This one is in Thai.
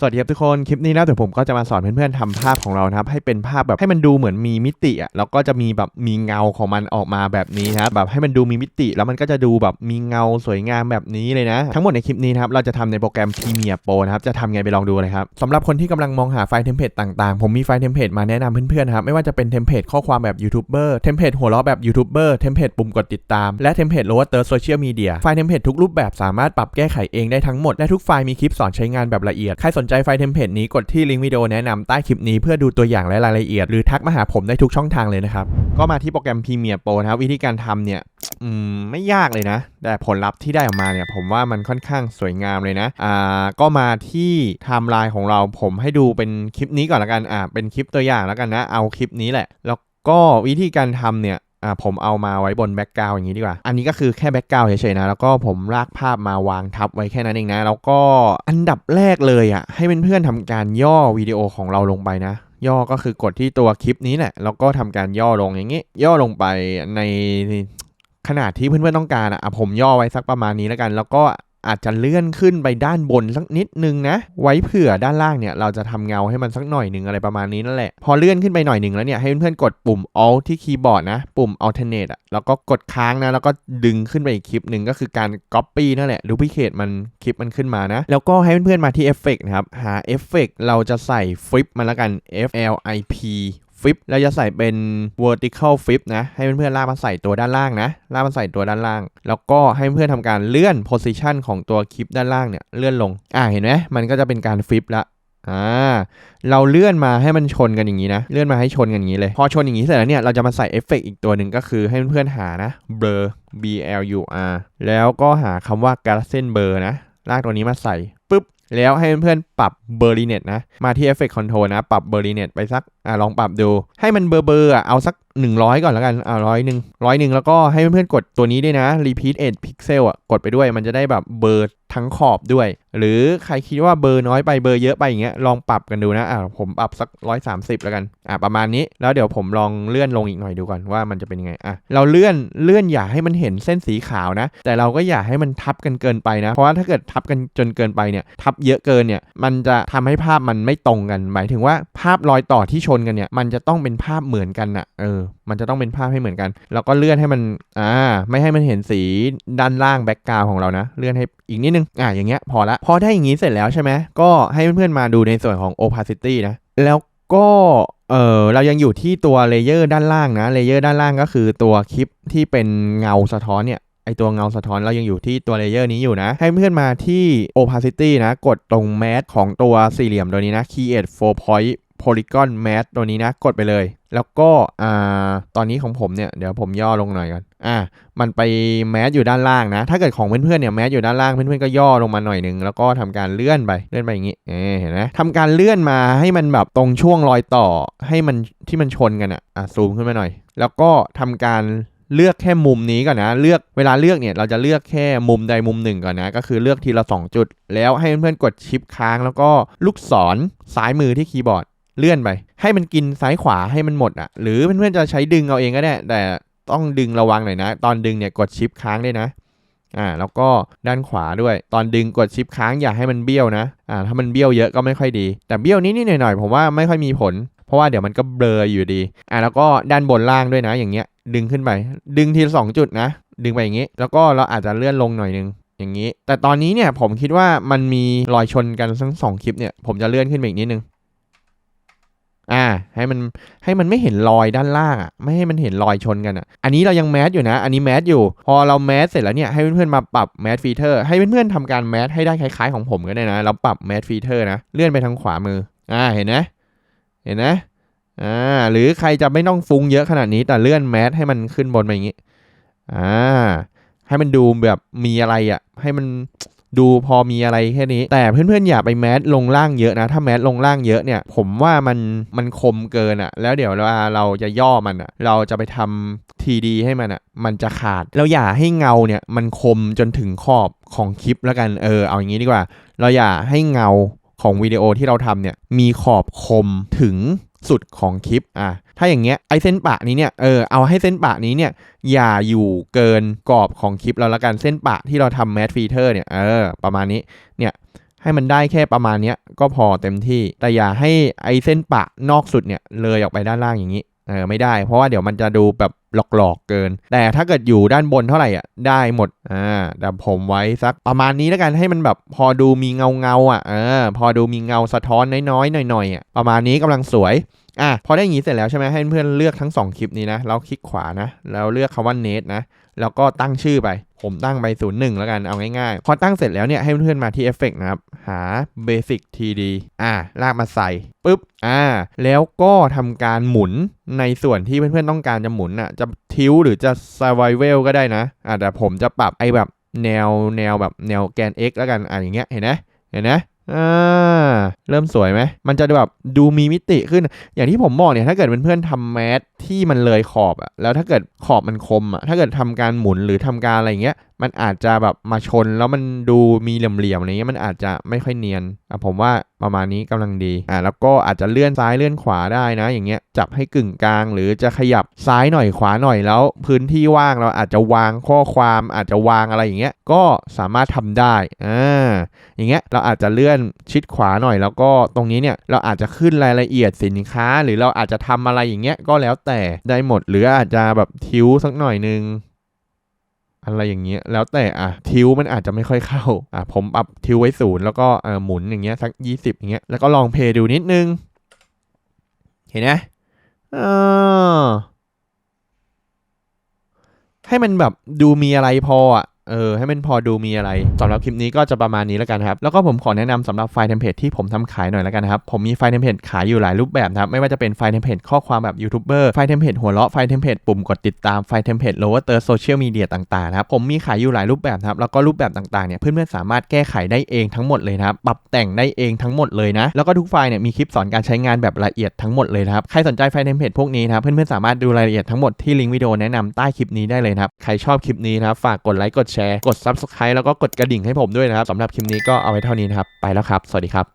สวัสดีครับทุกคน คลิปนี้นะเดี๋ยวผมก็จะมาสอนเพื่อนๆทำภาพของเรานะครับให้เป็นภาพแบบให้มันดูเหมือนมีมิติอะแล้วก็จะมีแบบมีเงาของมันออกมาแบบนี้นะครับแบบให้มันดูมีมิติ แล้วมันก็จะดูแบบมีเงาสวยงามแบบนี้เลยนะ ทั้งหมดในคลิปนี้นะครับเราจะทำในโปรแกรม Premiere Pro นะครับจะทำไงไปลองดูเลยครับสำหรับคนที่กำลังมองหาไฟล์เทมเพลตต่างๆ ผมมีไฟล์เทมเพลตมาแนะนำเพื่อนๆครับไม่ว่าจะเป็นเทมเพลตข้อความแบบยูทูบเบอร์เทมเพลตหัวเราะแบบยูทูบเบอร์เทมเพลตปุ่มกดติดตามและเทมเพลตโลว์เตอร์โซเชียลมีเดียไฟล์เทมเพลตทุกรูปแบบสามารถปรับแก้ไขเองได้ทั้งหมดและทุกไฟล์มีคลิปสอนใช้งานแบบละเอียดใครสนใจไฟเทมเพลตนี้กดที่ลิงก์วิดีโอแนะนำใต้คลิปนี้เพื่อดูตัวอย่างและรายละเอียด หรือทักมาหาผมได้ทุกช่องทางเลยนะครับ ก็มาที่โปรแกรม Premiere Pro นะครับวิธีการทำเนี่ยไม่ยากเลยนะ แต่ผลลัพธ์ที่ได้ออกมาเนี่ยผมว่ามันค่อนข้างสวยงามเลยนะอ่าก็มาที่ไทม์ไลน์ของเราผมให้ดูเป็นคลิปนี้ก่อนละกันอ่าเป็นคลิปตัวอย่างแล้วกันนะเอาคลิปนี้แหละแล้วก็วิธีการทำเนี่ย อ่าผมเอามาไว้บนแบ็กกราวอย่างนี้ดีกว่า อันนี้ก็คือแค่แบ็กกราวเฉยๆนะ แล้วก็ผมลากภาพมาวางทับไว้แค่นั้นเองนะ แล้วก็อันดับแรกเลยอะ ให้เพื่อนๆทำการย่อวิดีโอของเราลงไปนะย่อก็คือกดที่ตัวคลิปนี้แหละ แล้วก็ทำการย่อลงอย่างนี้ ย่อลงไปในขนาดที่เพื่อนๆต้องการอะอะผมย่อไว้สักประมาณนี้แล้วกัน แล้วก็ อาจจะเลื่อนขึ้นไปด้านบนสักนิดนึงนะ ไว้เผื่อด้านล่างเนี่ยเราจะทำเงาให้มันสักหน่อยหนึ่งอะไรประมาณนี้นั่นแหละ พอเลื่อนขึ้นไปหน่อยหนึ่งแล้วเนี่ยให้เพื่อนๆกดปุ่ม Alt ที่คีย์บอร์ดนะ ปุ่ม Alternate อะแล้วก็กดค้างนะ แล้วก็ดึงขึ้นไปอีกคลิปหนึ่งก็คือการ Copy นั่นแหละ Duplicate มันคลิปมันขึ้นมานะ แล้วก็ให้เพื่อนๆมาที่ Effect นะครับ หา Effect เราจะใส่ Flip มาแล้วกัน FLIP L I P ฟิปเราจะใส่เป็น vertical flip นะ ให้เพื่อนๆลากมาใส่ตัวด้านล่างนะ ลากมาใส่ตัวด้านล่าง แล้วก็ให้เพื่อนๆทำการเลื่อน position ของตัวคลิปด้านล่างเนี่ยเลื่อนลง อ่าเห็นไหมมันก็จะเป็นการฟลิปละอ่าเราเลื่อนมาให้มันชนกันอย่างนี้นะ เลื่อนมาให้ชนกันอย่างนี้เลย พอชนอย่างนี้เสร็จแล้วเนี่ย เราจะมาใส่เอฟเฟกอีกตัวหนึ่งก็คือให้เพื่อนๆหานะ blur b l u r แล้วก็หาคำว่า gradient blur นะ ลากตัวนี้มาใส่ปุ๊บ แล้วให้เพื่อนๆปรับเบอร์ลีเน็ตนะ มาที่ Effect Control นะ ปรับเบอร์ลีเน็ตไปสักอ่าลองปรับดู ให้มันเบอร์เบอร์อะเอาสัก 100 ก่อนแล้วกันอ่าร้อยหนึ่งร้อยหนึ่งแล้วก็ให้เพื่อนๆกดตัวนี้ด้วยนะ Repeat 8 Pixel อะกดไปด้วยมันจะได้แบบเบอร์ทั้งขอบด้วย หรือใครคิดว่าเบอร์น้อยไปเบอร์เยอะไปอย่างเงี้ยลองปรับกันดูนะอ่าผมปรับสัก 130 แล้วกันอ่าประมาณนี้แล้วเดี๋ยวผมลองเลื่อนลงอีกหน่อยดูก่อนว่ามันจะเป็นยังไงอะเราเลื่อนเลื่อนอย่าให้มันเห็นเส้นสีขาวนะ แต่เราก็อย่าให้มันทับกันเกินไปนะ เพราะว่าถ้าเกิดทับกันจนเกินไปเนี่ยทับเยอะเกินเนี่ยมันจะทำให้ภาพมันไม่ตรงกัน หมายถึงว่าภาพรอยต่อที่ชนกันเนี่ยมันจะต้องเป็นภาพเหมือนกันน่ะเออมันจะต้องเป็นภาพให้เหมือนกัน แล้วก็เลื่อนให้มันอ่าไม่ให้มันเห็นสีด้านล่างแบ็กกราวของเรานะ เลื่อนให้อีกนิดนึงอ่าอย่างเงี้ยพอละ พอได้อย่างงี้เสร็จแล้วใช่ไหมก็ให้เพื่อนๆมาดูในส่วนของ opacity นะ แล้วก็เออเรายังอยู่ที่ตัวเลเยอร์ด้านล่างนะเลเยอร์ด้านล่างก็คือตัวคลิปที่เป็นเงาสะท้อนเนี่ยไอตัวเงาสะท้อนเรายังอยู่ที่ตัวเลเยอร์นี้อยู่นะ ให้เพื่อนมาที่ opacity นะ กดตรง mask ของตัวสี่เหลี่ยมตัวนี้นะ create four point polygon mask ตัวนี้นะ กดไปเลย แล้วก็อ่าตอนนี้ของผมเนี่ย เดี๋ยวผมย่อลงหน่อยก่อนอ่ามันไปแมสอยู่ด้านล่างนะ ถ้าเกิดของเพื่อนๆเนี่ยแมสอยู่ด้านล่างเพื่อนๆก็ย่อลงมาหน่อยหนึ่งแล้วก็ทำการเลื่อนไปเลื่อนไปอย่างนี้เอเห็นไหมทำการเลื่อนมาให้มันแบบตรงช่วงรอยต่อให้มันที่มันชนกันอะอะซูมขึ้นมาหน่อย แล้วก็ทำการเลือกแค่มุมนี้ก่อนนะ เลือกเวลาเลือกเนี่ยเราจะเลือกแค่มุมใดมุมหนึ่งก่อนนะ ก็คือเลือกทีละ 2 จุด แล้วให้เพื่อนๆกดชิปค้างแล้วก็ลูกศรซ้ายมือที่คีย์บอร์ด เลื่อนไป ให้มันกินซ้ายขวาให้มันหมดอะ หรือเพื่อนๆจะใช้ดึงเอาเองก็ได้ แต่ต้องดึงระวังหน่อยนะ ตอนดึงเนี่ยกดชิปค้างด้วยนะอ่าแล้วก็ด้านขวาด้วย ตอนดึงกดชิปค้างอย่าให้มันเบี้ยวนะอ่าถ้ามันเบี้ยวเยอะก็ไม่ค่อยดี แต่เบี้ยวนิดๆหน่อยๆผมว่าไม่ค่อยมีผล เพราะว่าเดี๋ยวมันก็เบลออยู่ดีอ่าแล้วก็ด้านบนล่างด้วยนะ อย่างเงี้ยดึงขึ้นไป ดึงทีละสองจุดนะ ดึงไปอย่างงี้ แล้วก็เราอาจจะเลื่อนลงหน่อยนึงอย่างนี้ แต่ตอนนี้เนี่ยผมคิดว่ามันมีรอยชนกันทั้งสองคลิปเนี่ยผมจะเลื่อนขึ้นไปอีกนิดนึง อ่าให้มันให้มันไม่เห็นรอยด้านล่างอะไม่ให้มันเห็นรอยชนกันอะ อันนี้เรายังแมสอยู่นะ อันนี้แมสอยู่ พอเราแมสเสร็จแล้วเนี่ยให้เพื่อนๆมาปรับแมสฟีเตอร์ให้เพื่อนๆทำการแมสให้ได้คล้ายๆของผมก็ได้นะเราปรับแมสฟีเตอร์นะเลื่อนไปทางขวามืออ่าเห็นไหมเห็นไหมอ่าหรือใครจะไม่ต้องฟุ้งเยอะขนาดนี้แต่เลื่อนแมสให้มันขึ้นบนมาอย่างนี้อ่าให้มันดูแบบมีอะไรอะให้มัน ดูพอมีอะไรแค่นี้ แต่เพื่อนๆอย่าไปแมสลงล่างเยอะนะ ถ้าแมสลงล่างเยอะเนี่ย ผมว่ามันมันคมเกินอะ แล้วเดี๋ยวเวลาเราจะย่อมันอะ เราจะไปทำทีดีให้มันอะ มันจะขาดแล้วอย่าให้เงาเนี่ยมันคมจนถึงขอบของคลิปแล้วกัน เออ เอาอย่างนี้ดีกว่า เราอย่าให้เงาของวิดีโอที่เราทำเนี่ยมีขอบคมถึงสุดของคลิปอะ ถ้าอย่างเงี้ยไอเส้นปะนี้เนี่ยเออเอาให้เส้นปะนี้เนี่ยอย่าอยู่เกินกรอบของคลิปเราละกันเส้นปะที่เราทำแมสฟีเตอร์เนี่ยเออประมาณนี้เนี่ยให้มันได้แค่ประมาณเนี้ยก็พอเต็มที่ แต่อย่าให้ไอเส้นปะนอกสุดเนี่ยเลยออกไปด้านล่างอย่างนี้ เออไม่ได้เพราะว่าเดี๋ยวมันจะดูแบบหลอกๆเกิน แต่ถ้าเกิดอยู่ด้านบนเท่าไหร่อะได้หมดอ่าแต่ผมไว้สักประมาณนี้แล้วกันให้มันแบบพอดูมีเงาเงาอะเออพอดูมีเงาสะท้อนน้อยๆหน่อยๆอะประมาณนี้กำลังสวยอะพอได้อย่างนี้เสร็จแล้วใช่ไหมให้เพื่อนๆเลือกทั้ง 2 คลิปนี้นะแล้วคลิกขวานะแล้วเลือกคำว่า net นะแล้วก็ตั้งชื่อไป ผมตั้งไป 01 แล้วกันเอาง่ายๆ พอตั้งเสร็จแล้วเนี่ยให้เพื่อนๆมาที่เอฟเฟกนะครับ หา Basic TD อ่า ลากมาใส่ปุ๊บอ่า แล้วก็ทำการหมุนในส่วนที่เพื่อนๆต้องการจะหมุนอะจะทิวหรือจะ Survival ก็ได้นะอ่าแต่ผมจะปรับไอ้แบบแนวแนวแบบแนวแกน X แล้วกันอ่าอย่างเงี้ยเห็นไหมเห็นไหม อ่าเริ่มสวยไหม มันจะแบบดูมีมิติขึ้น อย่างที่ผมบอกเนี่ย ถ้าเกิดเเพื่อนๆทำแมสที่มันเลยขอบอะแล้วถ้าเกิดขอบมันคมอะถ้าเกิดทำการหมุนหรือทำการอะไรเงี้ย มันอาจจะแบบมาชนแล้วมันดูมีเหลี่ยมๆอะไรเงี้ย มันอาจจะไม่ค่อยเนียนอะผมว่าประมาณนี้กำลังดี อะแล้วก็อาจจะเลื่อนซ้ายเลื่อนขวาได้นะ อย่างเงี้ย จับให้กึ่งกลาง หรือจะขยับซ้ายหน่อยขวาหน่อยแล้ว พื้นที่ว่างเราอาจจะวางข้อความ อาจจะวางอะไรอย่างเงี้ย ก็สามารถทำได้ อ่า อย่างเงี้ย เราอาจจะเลื่อนชิดขวาหน่อย แล้วก็ตรงนี้เนี่ยเราอาจจะขึ้นรายละเอียดสินค้า หรือเราอาจจะทำอะไรอย่างเงี้ยก็แล้วแต่ได้หมดหรืออาจจะแบบทิวสักหน่อยนึงอะไรอย่างเงี้ยแล้วแต่อะทิวมันอาจจะไม่ค่อยเข้าอะผมปรับทิวไว้ศูนย์แล้วก็เออหมุนอย่างเงี้ยสักยี่สิบอย่างเงี้ยแล้วก็ลองเพย์ดูนิดนึง เห็นไหมเออให้มันแบบดูมีอะไรพออะ เออให้มันพอดูมีอะไรสำหรับคลิปนี้ก็จะประมาณนี้แล้วกันครับ แล้วก็ผมขอแนะนำสำหรับไฟล์เทมเพลตที่ผมทำขายหน่อยแล้วกันนะครับ ผมมีไฟล์เทมเพลตขายอยู่หลายรูปแบบครับ ไม่ว่าจะเป็นไฟล์เทมเพลตข้อความแบบยูทูบเบอร์ไฟล์เทมเพลตหัวเราะไฟล์เทมเพลตปุ่มกดติดตามไฟล์เทมเพลตโลเวอร์เตอร์โซเชียลมีเดียต่างๆครับผมมีขายอยู่หลายรูปแบบครับแล้วก็รูปแบบต่างๆเนี่ยเพื่อนๆสามารถแก้ไขได้เองทั้งหมดเลยครับปรับแต่งได้เองทั้งหมดเลยนะแล้วก็ทุกไฟล์เนี่ยมีคลิปสอนการใช้งานแบบละเอียดทั้งหมดเลยครับใครสนใจไฟล์เทมเพลตพวกนี้นะครับเพื่อนๆสามารถดูรายละเอียดทั้งหมดที่ลิงก์วิดีโอแนะนำใต้คลิปนี้ได้เลยครับใครชอบคลิปนี้นะฝากกดไลค์กดแชร์ กด Subscribe แล้วก็กดกระดิ่งให้ผมด้วยนะครับสำหรับคลิปนี้ก็เอาไว้เท่านี้นะครับ ไปแล้วครับ สวัสดีครับ